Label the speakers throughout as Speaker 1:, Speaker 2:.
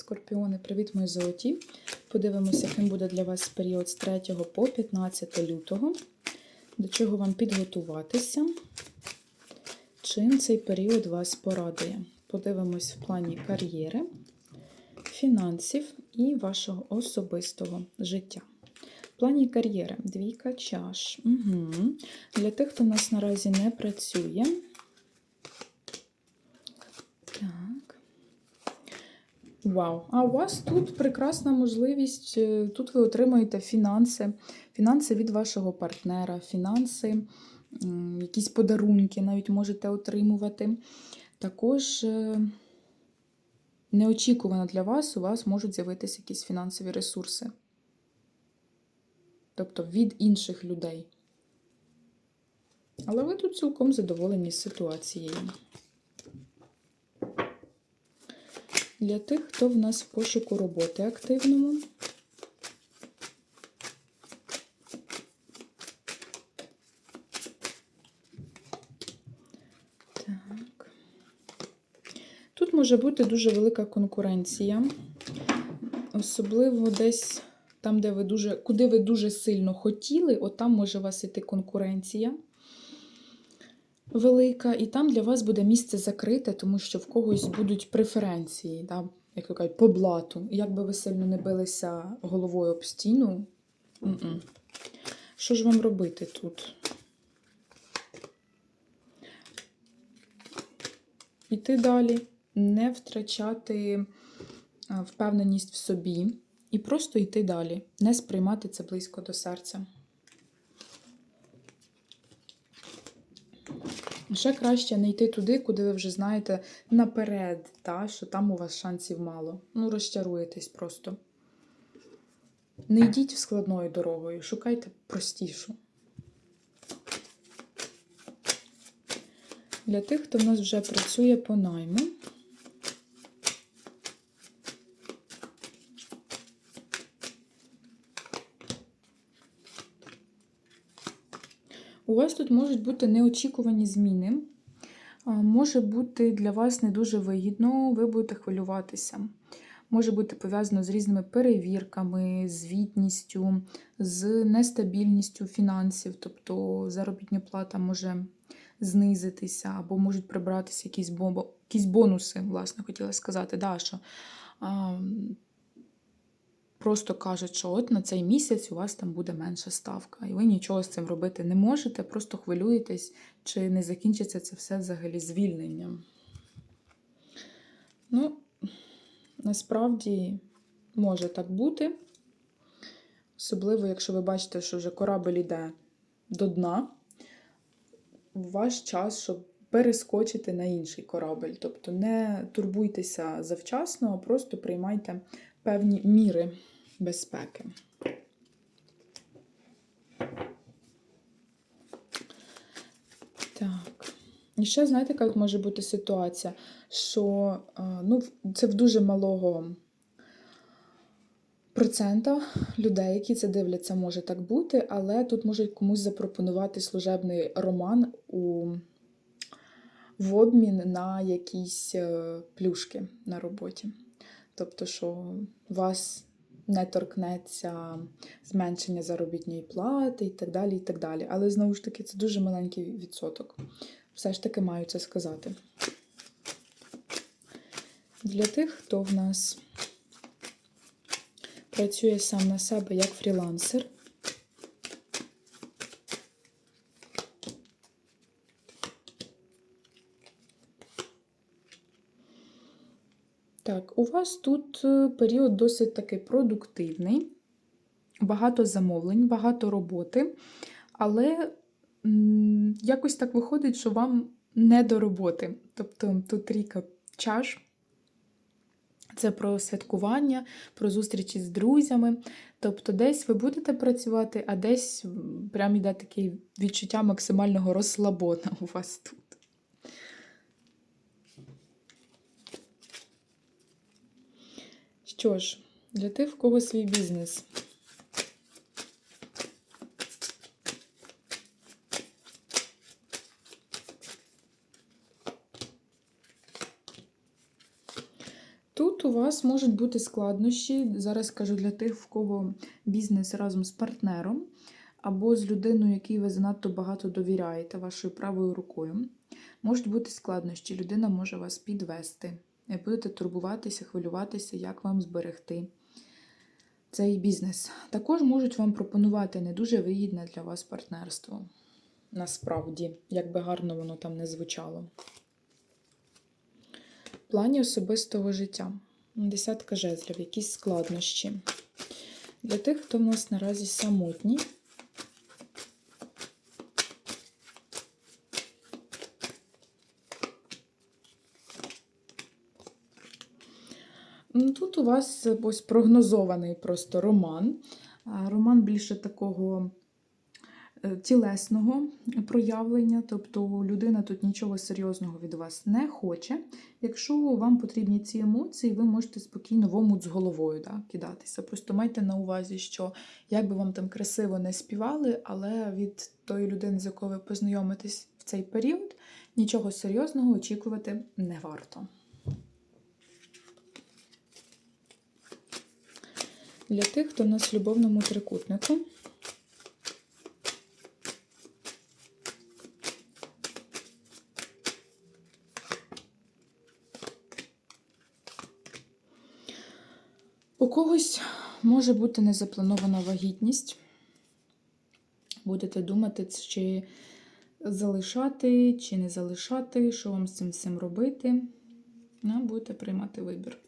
Speaker 1: Скорпіони, привіт, мої золоті. Подивимося, яким буде для вас період з 3 по 15 лютого. До чого вам підготуватися? Чим цей період вас порадує? Подивимось в плані кар'єри, фінансів і вашого особистого життя. В плані кар'єри двійка чаш. Угу. Для тих, хто в нас наразі не працює. Так. Вау! А у вас тут прекрасна можливість. е, Тут ви отримаєте фінанси, фінанси від вашого партнера, фінанси, якісь подарунки навіть можете отримувати. Також е, неочікувано для вас у вас можуть з'явитися якісь фінансові ресурси. Тобто від інших людей. Але ви тут цілком задоволені ситуацією. Для тих, хто в нас в пошуку роботи активному. Так. Тут може бути дуже велика конкуренція. Особливо десь там, де ви дуже, куди ви дуже сильно хотіли, от там може у вас іти конкуренція велика, і там для вас буде місце закрите, тому що в когось будуть преференції, да, як то кажуть, по блату. Як би ви сильно не билися головою об стіну. м-м. Що ж вам робити тут? Іти далі, не втрачати впевненість в собі і просто йти далі, не сприймати це близько до серця. Ще краще не йти туди, куди ви вже знаєте наперед, та, що там у вас шансів мало. Ну, розчаруєтесь просто. Не йдіть складною дорогою, шукайте простішу. Для тих, хто в нас вже працює по найму. Вас тут можуть бути неочікувані зміни. Може бути для вас не дуже вигідно, ви будете хвилюватися. Може бути пов'язано з різними перевірками, звітністю, з нестабільністю фінансів, тобто заробітня плата може знизитися, або можуть прибратися якісь, бо- якісь бонуси, власне, хотіла сказати, да, що просто кажуть, що от на цей місяць у вас там буде менша ставка, і ви нічого з цим робити не можете, просто хвилюєтесь, чи не закінчиться це все взагалі звільненням. Ну, насправді може так бути. Особливо, якщо ви бачите, що вже корабль іде до дна, ваш час, щоб перескочити на інший корабль. Тобто не турбуйтеся завчасно, а просто приймайте певні міри безпеки. Так. І ще, знаєте, як може бути ситуація, що е, ну, це в дуже малого процента людей, які це дивляться, може так бути, але тут можуть комусь запропонувати служебний роман у, в обмін на якісь е, плюшки на роботі. Тобто, що вас не торкнеться зменшення заробітної плати і так далі. і так далі. Але знову ж таки, це дуже маленький відсоток. Все ж таки маю це сказати. Для тих, хто в нас працює сам на себе як фрілансер. Так, у вас тут е, період досить таки продуктивний, багато замовлень, багато роботи, але якось так виходить, що вам не до роботи. Тобто тут трійка чаш. Це про святкування, про зустрічі з друзями. Тобто, десь ви будете працювати, а десь прям іде таке відчуття максимального розслабона у вас тут. Що ж, для тих, в кого свій бізнес. Тут у вас можуть бути складнощі. Зараз кажу для тих, в кого бізнес разом з партнером, або з людиною, якій ви занадто багато довіряєте вашою правою рукою. Можуть бути складнощі, людина може вас підвести. Будете турбуватися, хвилюватися, як вам зберегти цей бізнес. Також можуть вам пропонувати не дуже вигідне для вас партнерство. Насправді, як би гарно воно там не звучало. Плані особистого життя. Десятка жезлів, якісь складнощі. Для тих, хто в нас наразі самотній. Тут у вас ось прогнозований просто роман. Роман більше такого е, тілесного проявлення, тобто людина тут нічого серйозного від вас не хоче. Якщо вам потрібні ці емоції, ви можете спокійно в омут з головою да, кидатися. Просто майте на увазі, що як би вам там красиво не співали, але від тої людини, з якою ви познайомитесь в цей період, нічого серйозного очікувати не варто. Для тих, хто в нас в любовному трикутнику. У когось може бути незапланована вагітність. Будете думати, чи залишати, чи не залишати, що вам з цим всім робити. Будете приймати вибір.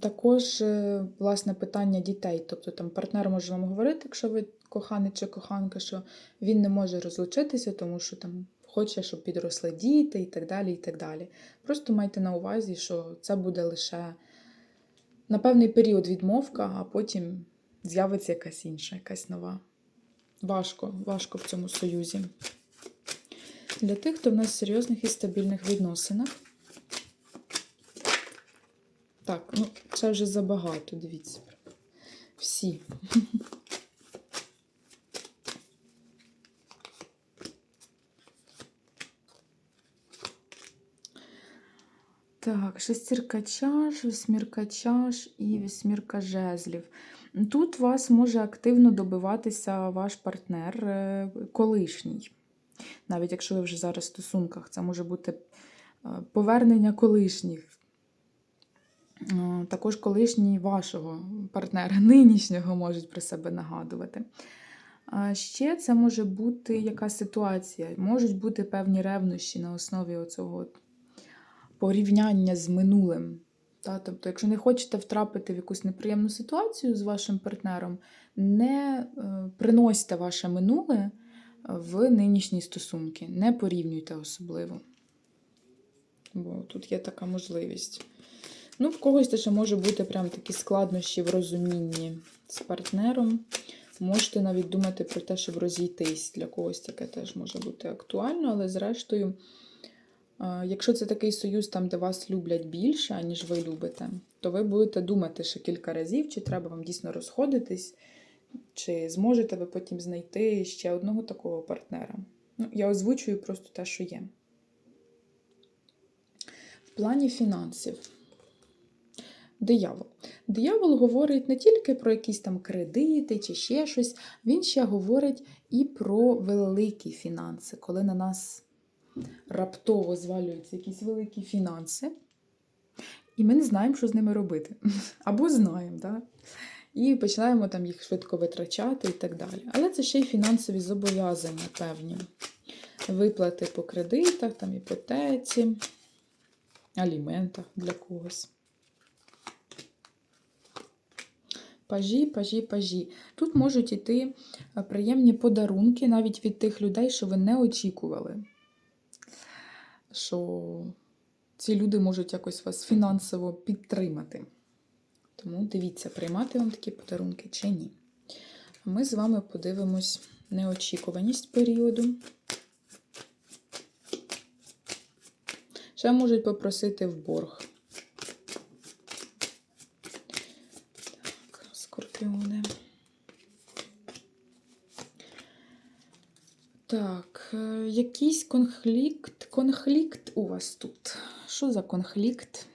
Speaker 1: Також, е, власне, питання дітей. Тобто там партнер може вам говорити, якщо ви коханий чи коханка, що він не може розлучитися, тому що там хоче, щоб підросли діти і так далі. і так далі. Просто майте на увазі, що це буде лише на певний період відмовка, а потім з'явиться якась інша, якась нова. Важко, важко в цьому союзі. Для тих, хто в нас серйозних і стабільних відносинах. Так, ну це вже забагато, дивіться. Всі. Так, шестірка чаш, восьмірка чаш і вісьмірка жезлів. Тут вас може активно добиватися ваш партнер е, колишній. Навіть якщо ви вже зараз в стосунках, це може бути е, повернення колишніх. Е, Також колишній вашого партнера, нинішнього можуть про себе нагадувати. Ще це може бути яка ситуація, можуть бути певні ревнощі на основі оцього порівняння з минулим. Та? Тобто, якщо не хочете втрапити в якусь неприємну ситуацію з вашим партнером, не е, приносьте ваше минуле в нинішні стосунки, не порівнюйте особливо. Бо тут є така можливість. Ну, в когось теж може бути прям такі складнощі в розумінні з партнером. Можете навіть думати про те, щоб розійтись. Для когось таке теж може бути актуально, але зрештою, якщо це такий союз, там, де вас люблять більше, ніж ви любите, то ви будете думати ще кілька разів, чи треба вам дійсно розходитись, чи зможете ви потім знайти ще одного такого партнера. Ну, Я озвучую просто те, що є. В плані фінансів. Диявол. Диявол говорить не тільки про якісь там кредити чи ще щось, він ще говорить і про великі фінанси, коли на нас раптово звалюються якісь великі фінанси, і ми не знаємо, що з ними робити. Або знаємо, да? і починаємо там їх швидко витрачати і так далі. Але це ще й фінансові зобов'язання певні. Виплати по кредитах, там, іпотеці, аліментах для когось. Пажі, пажі, пажі. Тут можуть йти приємні подарунки навіть від тих людей, що ви не очікували. Що ці люди можуть якось вас фінансово підтримати. Тому дивіться, приймати вам такі подарунки чи ні. Ми з вами подивимось неочікуваність періоду. Ще можуть попросити в борг. Так, скорпіони. Так, е, якийсь конфлікт. Конфлікт у вас тут. Що за конфлікт?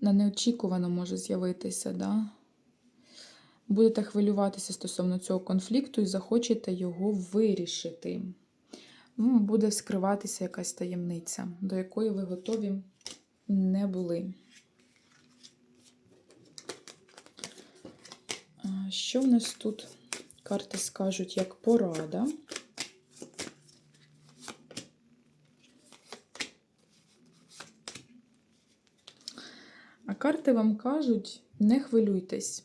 Speaker 1: На неочікувано може з'явитися, да? Будете хвилюватися стосовно цього конфлікту і захочете його вирішити. Буде скриватися якась таємниця, до якої ви готові не були. Що в нас тут? Карти скажуть як порада. А карти вам кажуть: не хвилюйтесь,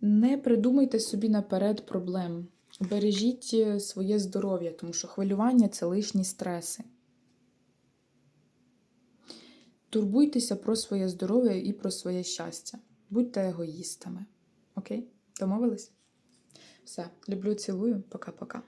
Speaker 1: не придумайте собі наперед проблем. Бережіть е, своє здоров'я, тому що хвилювання це лишні стреси. Турбуйтеся про своє здоров'я і про своє щастя. Будьте егоїстами. Окей? Домовились? Все, люблю, цілую. Пока-пока.